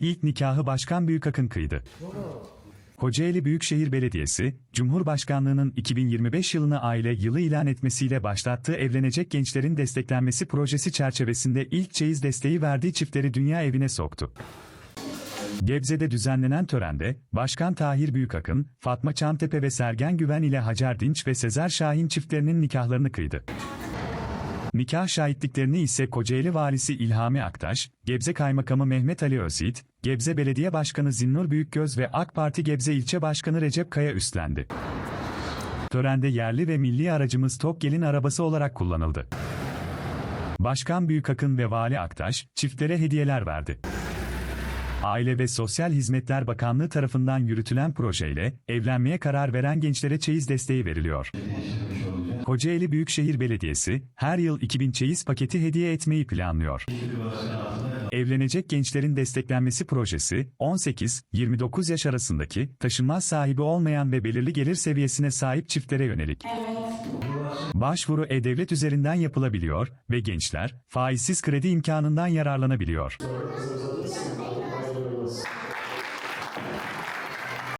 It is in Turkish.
İlk nikahı Başkan Büyükakın kıydı. Kocaeli Büyükşehir Belediyesi, Cumhurbaşkanlığının 2025 yılını aile yılı ilan etmesiyle başlattığı evlenecek gençlerin desteklenmesi projesi çerçevesinde ilk çeyiz desteği verdiği çiftleri dünya evine soktu. Gebze'de düzenlenen törende, Başkan Tahir Büyükakın, Fatma Çamtepe ve Sergen Güven ile Hacer Dinç ve Sezer Şahin çiftlerinin nikahlarını kıydı. Nikah şahitliklerini ise Kocaeli Valisi İlhami Aktaş, Gebze Kaymakamı Mehmet Ali Özyiğit, Gebze Belediye Başkanı Zinnur Büyükgöz ve AK Parti Gebze İlçe Başkanı Recep Kaya üstlendi. Törende yerli ve milli aracımız Tokgel'in arabası olarak kullanıldı. Başkan Büyükakın ve Vali Aktaş, çiftlere hediyeler verdi. Aile ve Sosyal Hizmetler Bakanlığı tarafından yürütülen projeyle evlenmeye karar veren gençlere çeyiz desteği veriliyor. Kocaeli Büyükşehir Belediyesi her yıl 2000 çeyiz paketi hediye etmeyi planlıyor. Evlenecek gençlerin desteklenmesi projesi 18-29 yaş arasındaki taşınmaz sahibi olmayan ve belirli gelir seviyesine sahip çiftlere yönelik. Başvuru e-devlet üzerinden yapılabiliyor ve gençler faizsiz kredi imkanından yararlanabiliyor.